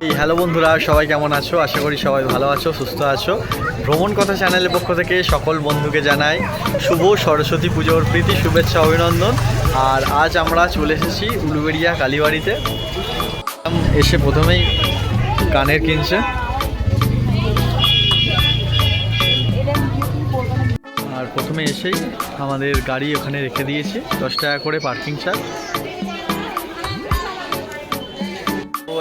Hello বন্ধুরা, সবাই কেমন আছো? আশা করি সবাই ভালো আছো, সুস্থ আছো। ভ্রমণ কথা চ্যানেলের পক্ষ থেকে সকল বন্ধুকে জানাই শুভ সরস্বতী পুজোর প্রীতি, শুভেচ্ছা, অভিনন্দন। আর আজ আমরা চলে এসেছি উলুবেড়িয়া কালীবাড়িতে। এসে প্রথমেই কানের কিনছে। আর প্রথমে এসেই আমাদের গাড়ি ওখানে রেখে দিয়েছি, দশ টাকা করে পার্কিং চার্জ।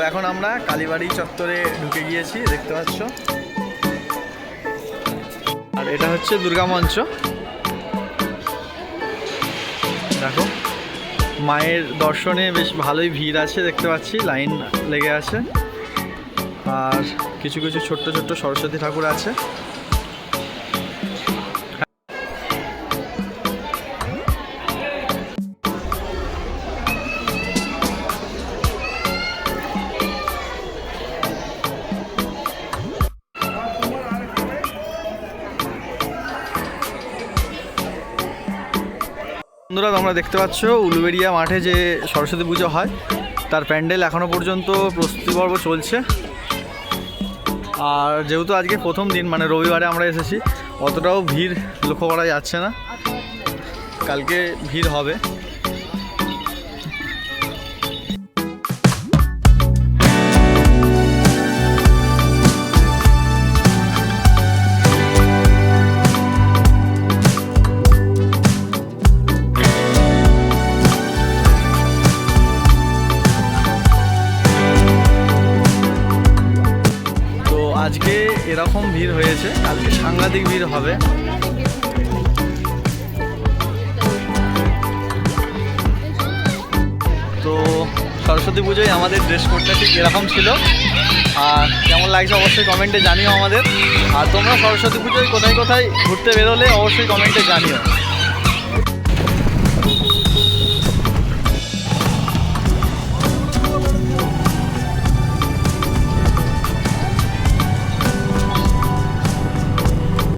এখন আমরা কালীবাড়ি চত্বরে ঢুকে গিয়েছি, দেখতে পাচ্ছ। আর এটা হচ্ছে দুর্গা মঞ্চ। দেখো, মায়ের দর্শনে বেশ ভালোই ভিড় আছে, দেখতে পাচ্ছি, লাইন লেগে আছে। আর কিছু কিছু ছোট্ট ছোট্ট সরস্বতী ঠাকুর আছে। বন্ধুরা, তোমরা দেখতে পাচ্ছ উলুবেড়িয়া মাঠে যে সরস্বতী পুজো হয়, তার প্যান্ডেল এখনও পর্যন্ত প্রস্তুতি পর্ব চলছে। আর যেহেতু আজকে প্রথম দিন মানে রবিবারে আমরা এসেছি, অতটাও ভিড় লক্ষ্য করা যাচ্ছে না। কালকে ভিড় হবে। আজকে এরকম ভিড় হয়েছে কালকে সাংঘাতিক ভিড় হবে। তো সরস্বতী পুজোয় আমাদের ড্রেস কোডটা ঠিক এরকম ছিল। আর কেমন লাগছে অবশ্যই কমেন্টে জানিও আমাদের। আর তোমরা সরস্বতী পুজোয় কোথায় কোথায় ঘুরতে বেরোলে অবশ্যই কমেন্টে জানিও।